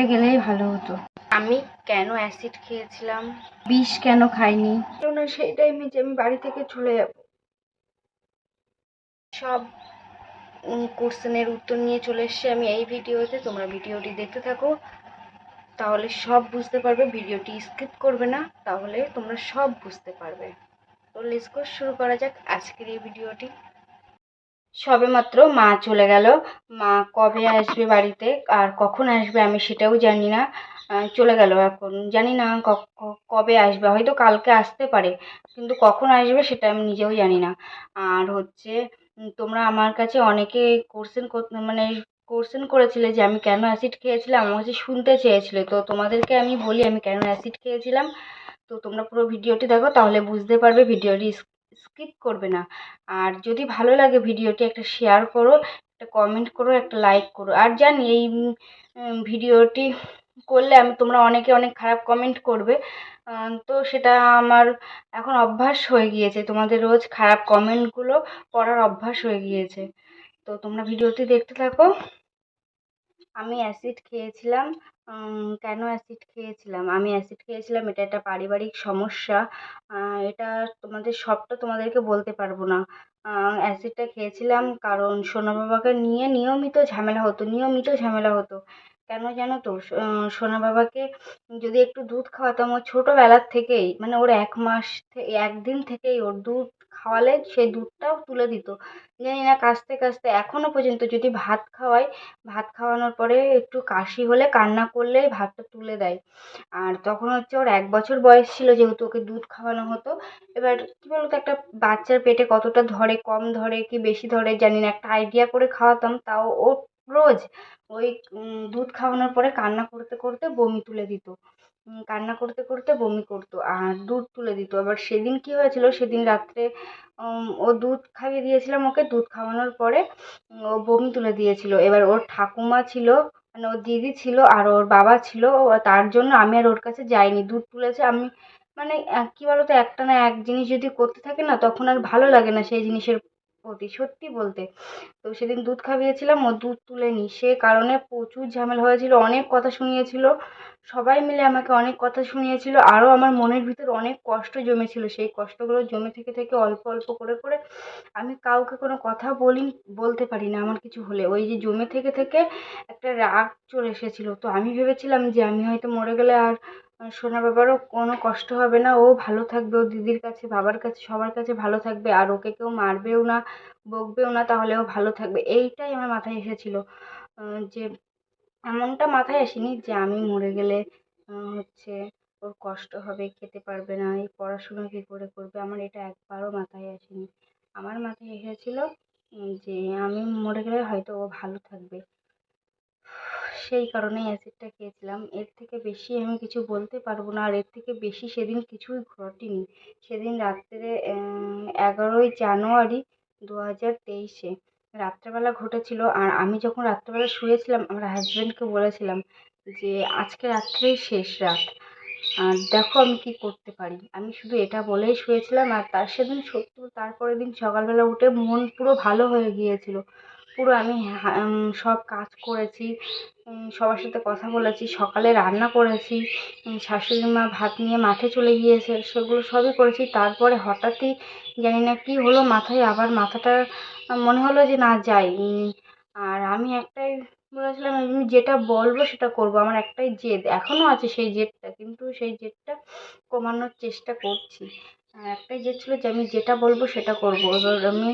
মরে গেলেই ভালো হতো। আমি কেন অ্যাসিড খেয়েছিলাম? বিষ কেন খাইনি? কেন সেই টাইমে যে আমি বাড়ি থেকে চলে যাব। সব কোশ্চেনের উত্তর নিয়ে চলে এসেছি আমি এই ভিডিওতে তোমরা ভিডিওটি দেখতে থাকো। তাহলে সব বুঝতে পারবে ভিডিওটি স্কিপ করবে না। তাহলে তোমরা সব বুঝতে পারবে। তো লেটস শুরু করা যাক আজকের এই ভিডিওটি সবে মাত্র মা চলে গেল। মা কবে আসবে বাড়িতে? আর কখন আসবে আমি সেটাও জানি না। চলে গেল এখন। জানি না কবে আসবে। হয়তো কালকে আসতে পারে, কিন্তু কখন আসবে সেটা আমি নিজেও জানি না। আর হচ্ছে তোমরা আমার কাছে অনেকে কোশ্চেন মানে কোশ্চেন করেছিলে যে আমি কেন অ্যাসিড খেয়েছিলাম? আমার কাছে শুনতে চেয়েছিলে। তো তোমাদেরকে আমি বলি আমি কেন অ্যাসিড খেয়েছিলাম। তো তোমরা পুরো ভিডিওটি দেখো, তাহলে বুঝতে পারবে ভিডিওটি স্কিপ করবে না। আর যদি ভালো লাগে ভিডিওটি একটা শেয়ার করো, একটা কমেন্ট করো, একটা লাইক করো। আর জানি, এই ভিডিওটি করলে আমি, তোমরা অনেকে অনেক খারাপ কমেন্ট করবে। তো সেটা আমার এখন অভ্যাস হয়ে গিয়েছে। তোমাদের রোজ খারাপ কমেন্টগুলো পড়ার অভ্যাস হয়ে গিয়েছে। তো তোমরা ভিডিওটি দেখতে থাকো। আমি অ্যাসিড খেয়েছিলাম। কেন অ্যাসিড খেয়েছিলাম? আমি অ্যাসিড খেয়েছিলাম, এটা একটা পারিবারিক সমস্যা। এটা তোমাদের, সবটা তোমাদেরকে বলতে পারব না। অ্যাসিডটা খেয়েছিলাম কারণ সোনা বাবাকে নিয়ে নিয়মিত ঝামেলা হতো, নিয়মিত ঝামেলা হতো। কেন জানো তো? সোনা বাবাকে যদি একটু দুধ খাওয়াতাম, ও ছোটোবেলার থেকেই মানে ওর এক মাস থেকে একদিন থেকেই ওর দুধ খাওয়ালে সেই দুধটাও তুলে দিত। জানি না কাশতে কাশতে এখনও পর্যন্ত যদি ভাত খাওয়াই, ভাত খাওয়ানোর পরে একটু কাশি হলে কান্না করলেই ভাতটা তুলে দেয়। আর তখন হচ্ছে ওর এক বছর বয়স ছিল যেহেতু ওকে দুধ খাওয়ানো হতো। এবার কী বলতো, একটা বাচ্চার পেটে কতটা ধরে, কম ধরে, কি বেশি ধরে, জানি না, একটা আইডিয়া করে খাওয়াতাম, তাও ও রোজ ওই দুধ খাওয়ানোর পরে কান্না করতে করতে বমি তুলে দিত। কান্না করতে করতে বমি করতো, আর দুধ তুলে দিত। আবার সেদিন কী হয়েছিল, সেদিন রাত্রে ও দুধ খাইয়ে দিয়েছিলাম ওকে, দুধ খাওয়ানোর পরে ও বমি তুলে দিয়েছিল। এবার ওর ঠাকুমা ছিল মানে ওর দিদি ছিল, আর ওর বাবা ছিল তার জন্য আমি আর ওর কাছে যাইনি। দুধ তুলেছে, আমি মানে কি বলতো, একটা না এক জিনিস যদি করতে থাকে না, তখন আর ভালো লাগে না সেই জিনিসের প্রতি সত্যি বলতে। তো সেদিন দুধ খাইয়েছিলাম ও দুধ তুলেনি সে কারণে প্রচুর ঝামেলা হয়েছিল, অনেক কথা শুনিয়েছিল। সবাই মিলে আমাকে অনেক কথা শুনিয়েছিল, আরও আমার মনের ভিতর অনেক কষ্ট জমেছিল। সেই কষ্টগুলো জমে থেকে থেকে অল্প অল্প করে করে আমি কাউকে কোনো কথা বলি, বলতে পারি না আমার কিছু হলে। ওই যে জমে থেকে থেকে একটা রাগ চলে এসেছিল। তো আমি ভেবেছিলাম যে আমি হয়তো মরে গেলে আর সোনা বাবারও কোনো কষ্ট হবে না। ও ভালো থাকবে, ও দিদির কাছে, বাবার কাছে, সবার কাছে ভালো থাকবে। আর ওকে কেউ মারবেও না, বকবেও না, তাহলে ও ভালো থাকবে। এইটাই আমার মাথায় এসেছিল। যে এমনটা মাথায় আসেনি যে আমি মরে গেলে হচ্ছে ওর কষ্ট হবে, খেতে পারবে না, এই পড়াশুনো কী করে করবে? আমার এটা একবারও মাথায় আসেনি। আমার মাথায় এসেছিল যে আমি মরে গেলে হয়তো ও ভালো থাকবে। সেই কারণেই অ্যাসিডটা খেয়েছিলাম। এর থেকে বেশি আমি কিছু বলতে পারব না, আর এর থেকে বেশি সেদিন কিছুই ঘটেনি। সেদিন রাত্রে এগারোই জানুয়ারি দু হাজার তেইশে রাত্রেবেলা ঘটেছিল, আর আমি যখন রাত্রেবেলা শুয়েছিলাম, আমার হাজব্যান্ডকে বলেছিলাম যে, আজকে রাত্রেই শেষ রাত। আর দেখো আমি কী করতে পারি। আমি শুধু এটা বলেই শুয়েছিলাম, আর তার সেদিন সত্যি, তারপরের দিন সকালবেলা উঠে মন পুরো ভালো হয়ে গিয়েছিল। পুরো আমি সব কাজ করেছি সবার সাথে কথা বলেছি, সকালে রান্না করেছি শাশুড়ি মা ভাত নিয়ে মাঠে চলে গিয়েছে, সেগুলো সবই করেছি। তারপরে হঠাৎই জানি না কী হলো, মাথায় আবার মাথাটা, মনে হলো যে না যাই আর আমি একটাই বলেছিলাম, আমি যেটা বলব সেটা করব, আমার একটাই জেদ এখনও আছে সেই জেদটা, কিন্তু সেই জেদটা কমানোর চেষ্টা করছি। আর একটাই জেদ ছিল যে আমি যেটা বলব সেটা করব। এবার আমি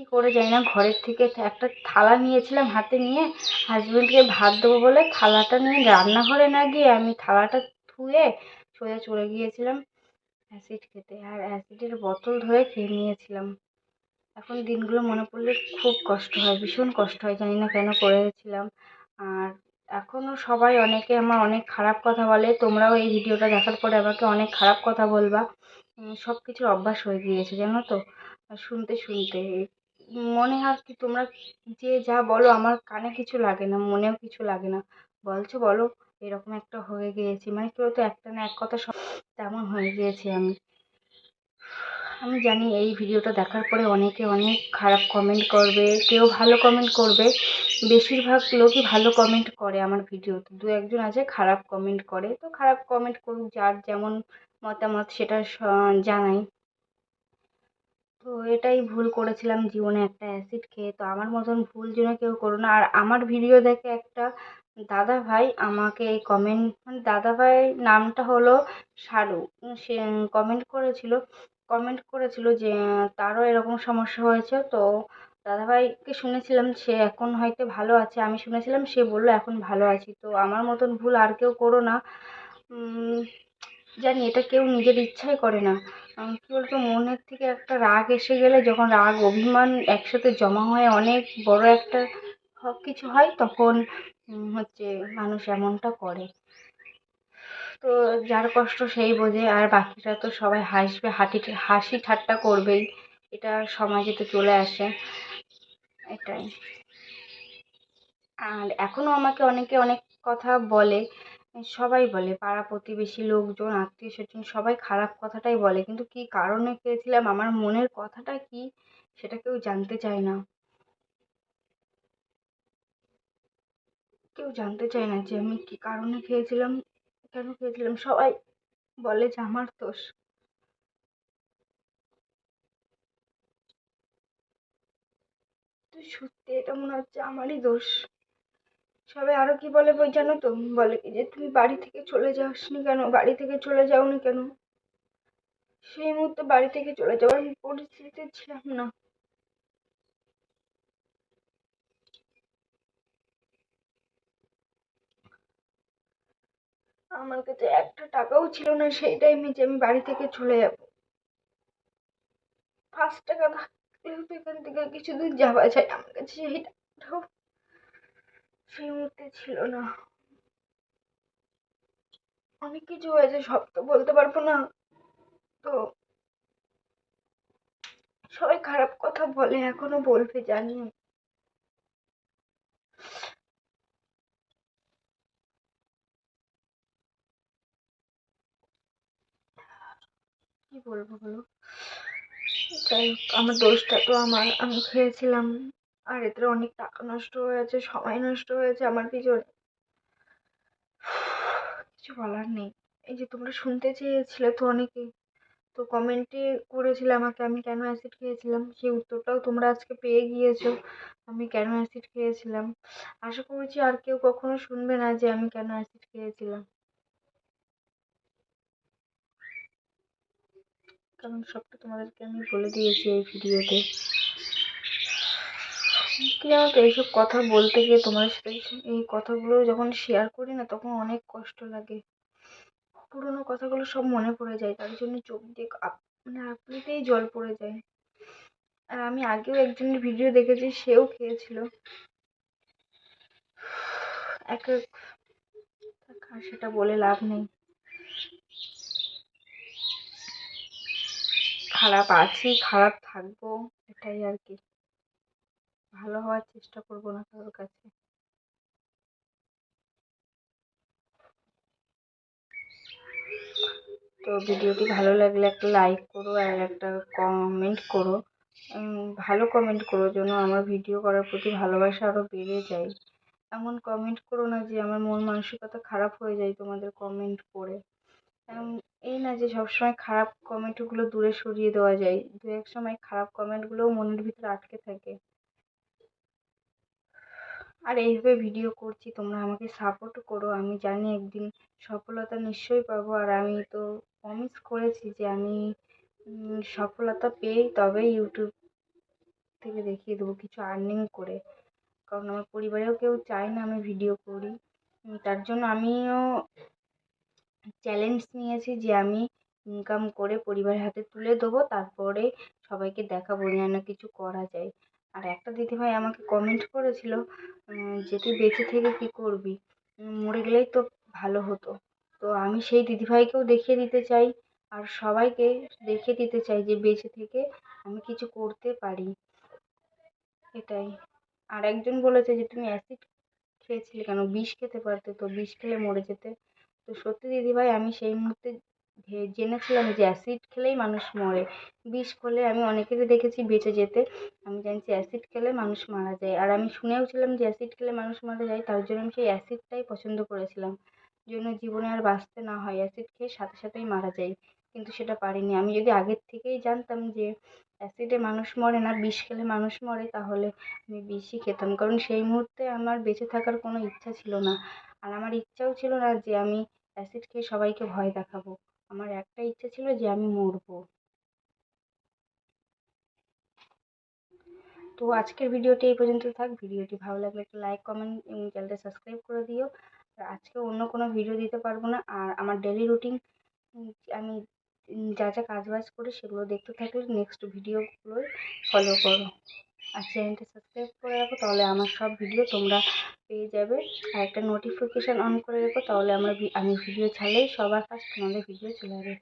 কী করে জানি না, ঘরের থেকে একটা থালা নিয়েছিলাম হাতে নিয়ে হাজবেন্ডকে ভাত দেবো বলে থালাটা নিয়ে রান্নাঘরে না গিয়ে আমি থালাটা ধুয়ে সোজা চলে গিয়েছিলাম অ্যাসিড খেতে। আর অ্যাসিডের বোতল ধরে খেয়ে নিয়েছিলাম। এখন দিনগুলো মনে পড়লে খুব কষ্ট হয়, ভীষণ কষ্ট হয়, জানি না কেন করেছিলাম। আর এখনও সবাই অনেকে আমার অনেক খারাপ কথা বলে, তোমরাও এই ভিডিওটা দেখার পরে আমাকে অনেক খারাপ কথা বলবা। সব কিছুর অভ্যাস হয়ে গিয়েছে, জানো তো? শুনতে শুনতে মনে আর কি তোমরা যে যা বলো আমার কানে কিছু লাগে না, মনেও কিছু লাগে না। বলছো বলো, এরকম একটা হয়ে গিয়েছি। মানে কী বলতো, একটা না এক কথা সব তেমন হয়ে গিয়েছি আমি। আমি জানি এই ভিডিওটা দেখার পরে অনেকে অনেক খারাপ কমেন্ট করবে, কেউ ভালো কমেন্ট করবে। বেশিরভাগ লোকই ভালো কমেন্ট করে আমার ভিডিওতে। দু একজন আছে, খারাপ কমেন্ট করে। তো খারাপ কমেন্ট করুক, যার যেমন মতামত সেটা জানাই। তো এটাই ভুল করেছিলাম জীবনে একটা অ্যাসিড খেয়ে। তো আমার মতন ভুল যেন কেউ করো না। আর আমার ভিডিও দেখে একটা দাদা ভাই আমাকে এই কমেন্ট মানে দাদা ভাই নামটা হলো উম, সে কমেন্ট করেছিল কমেন্ট করেছিল যে তারও এরকম সমস্যা হয়েছে। তো দাদাভাইকে শুনেছিলাম সে এখন হয়তো ভালো আছে। আমি শুনেছিলাম সে বলল এখন ভালো আছি। তো আমার মতন ভুল আর কেউ করো না। জানি এটা কেউ নিজের ইচ্ছাই করে না। উম, কী বলতো মনের থেকে একটা রাগ এসে গেলে যখন রাগ অভিমান একসাথে জমা হয়ে অনেক বড় একটা সব কিছু হয় তখন হচ্ছে মানুষ এমনটা করে। তো যার কষ্ট সেই বোঝে আর বাকিরা তো সবাই হাসবে হাঁটি হাসি ঠাট্টা করবেই। এটা সমাজে তো চলে আসে এটাই। আর এখনও আমাকে অনেকে অনেক কথা বলে সবাই বলে, পাড়া প্রতিবেশী লোকজন, আত্মীয় স্বজন সবাই খারাপ কথাটাই বলে। কিন্তু কী কারণে খেয়েছিলাম আমার মনের কথাটা কি? সেটা কেউ জানতে চায় না। কেউ জানতে চায় না যে আমি কী কারণে খেয়েছিলাম, কেন খেয়েছিলাম। সবাই বলে যে আমার দোষ। সত্যি এটা মনে হচ্ছে আমারই দোষ। সবাই আরও কি বলে বই জানো তো? বলে কি যে, তুমি বাড়ি থেকে চলে যাসনি কেন? বাড়ি থেকে চলে যাওনি কেন? সেই মুহূর্তে বাড়ি থেকে চলে যাওয়ার পরিস্থিতিতে ছিলাম না। আমার কাছে একটা টাকাও ছিল না, সেই টাইমে যে আমি বাড়ি থেকে চলে যাব। পাঁচ টাকা থাকলেও তো এখান থেকে কিছু দূর যাওয়া যায়, আমার কাছে সেই টাকাটাও সেই মুহূর্তে ছিল না। অনেক কিছু হয়েছে, সব তো বলতে পারব না। তো সবাই খারাপ কথা বলে, এখনও বলবে, জানি। কি বলব বলো? যাই হোক, আমার দোষটা তো আমার, আমি খেয়েছিলাম। আর এতে অনেক টাকা নষ্ট হয়েছে, সময় নষ্ট হয়েছে আমার পিছনে। কিছু বলার নেই। এই যে তোমরা শুনতে চেয়েছিলে তো অনেকেই তো কমেন্টে করেছিলে আমাকে আমি কেন অ্যাসিড খেয়েছিলাম? সেই উত্তরটাও তোমরা আজকে পেয়ে গিয়েছো, আমি কেন অ্যাসিড খেয়েছিলাম? আশা করছি আর কেউ কখনো শুনবে না যে আমি কেন অ্যাসিড খেয়েছিলাম। কারণ সবটা তোমাদেরকে আমি বলে দিয়েছি এই ভিডিওতে। কি জানো তো এইসব কথা বলতে গিয়ে তোমার সাথে এই কথাগুলো যখন শেয়ার করি না, তখন অনেক কষ্ট লাগে। পুরোনো কথাগুলো সব মনে পড়ে যায়, তার জন্য চোখ দিয়ে মানে আপনিতেই জল পড়ে যায়। আর আমি আগেও একজনের ভিডিও দেখেছি, সেও খেয়েছিল। এক এক সেটা বলে লাভ নেই। খারাপ আছি, খারাপ থাকব, এটাই আর কি। ভালো হওয়ার চেষ্টা করব না কারোর কাছে। তো ভিডিওটি ভালো লাগলে একটা লাইক করো আর একটা কমেন্ট করো। ভালো কমেন্ট করো যেন আমার ভিডিও করার প্রতি ভালোবাসা আরও বেড়ে যায়। এমন কমেন্ট করো না যে আমার মন মানসিকতা খারাপ হয়ে যায় তোমাদের কমেন্ট এমন এই না যে সবসময় খারাপ কমেন্টগুলো দূরে সরিয়ে দেওয়া যায়। দু এক সময় খারাপ কমেন্টগুলোও মনের ভিতরে আটকে থাকে। আর এইভাবে ভিডিও করছি, তোমরা আমাকে সাপোর্ট করো। আমি জানি একদিন সফলতা নিশ্চয়ই পাবো। আর আমি তো প্রমিস করেছি যে আমি সফলতা পেয়েই তবে ইউটিউব থেকে দেখিয়ে দেবো কিছু আর্নিং করে। কারণ আমার পরিবারেও কেউ চায় না আমি ভিডিও করি। তার জন্য আমিও চ্যালেঞ্জ নিয়েছি যে আমি ইনকাম করে পরিবারের হাতে তুলে দেবো। তারপরে সবাইকে দেখাবো যেন কিছু করা যায়। আর একটা দিদিভাই আমাকে কমেন্ট করেছিল যে তুই বেঁচে থেকে কী করবি? মরে গেলেই তো ভালো হতো। তো আমি সেই দিদিভাইকেও দেখিয়ে দিতে চাই আর সবাইকে দেখিয়ে দিতে চাই যে বেঁচে থেকে আমি কিছু করতে পারি। এটাই। আর একজন বলেছে যে, তুমি অ্যাসিড খেয়েছিলে কেন? বিষ খেতে পারতে তো, বিষ খেলে মরে যেতে। তো সত্যি দিদিভাই, আমি সেই মুহূর্তে জেনেছিলাম যে অ্যাসিড খেলেই মানুষ মরে। বিষ খেলে আমি অনেকেরই দেখেছি বেঁচে যেতে। আমি জানছি অ্যাসিড খেলে মানুষ মারা যায়। আর আমি শুনেও ছিলাম যে অ্যাসিড খেলে মানুষ মারা যায়, তার জন্য আমি সেই অ্যাসিডটাই পছন্দ করেছিলাম। জন্য জীবনে আর বাঁচতে না হয় অ্যাসিড খেয়ে সাথে সাথেই মারা যাই কিন্তু সেটা পারিনি। আমি যদি আগের থেকেই জানতাম যে অ্যাসিডে মানুষ মরে না, বিষ খেলে মানুষ মরে, তাহলে আমি বিষই খেতাম। কারণ সেই মুহূর্তে আমার বেঁচে থাকার কোনো ইচ্ছা ছিল না। আর আমার ইচ্ছাও ছিল না যে আমি অ্যাসিড খেয়ে সবাইকে ভয় দেখাবো। আমার একটা ইচ্ছা ছিল যে আমি মরবো। তো আজকের ভিডিওটি এই পর্যন্ত থাক। ভিডিওটি ভালো লাগলে একটা লাইক কমেন্ট এবং চ্যানেলটা সাবস্ক্রাইব করে দিও। আর আজকে অন্য কোনো ভিডিও দিতে পারব না। আর আমার ডেলি রুটিন আমি যা যা কাজ বাজ করি সেগুলো দেখতে থাকলে নেক্সট ভিডিওগুলোই ফলো করো। আর চ্যানেলটি সাবস্ক্রাইব করে রাখো, তাহলে আমার সব ভিডিও তোমরা পেয়ে যাবে। আর একটা নোটিফিকেশান অন করে রাখো, তাহলে আমার আমি ভিডিও ছাড়লেই সবার কাছে তোমাদের ভিডিও চলে যাবে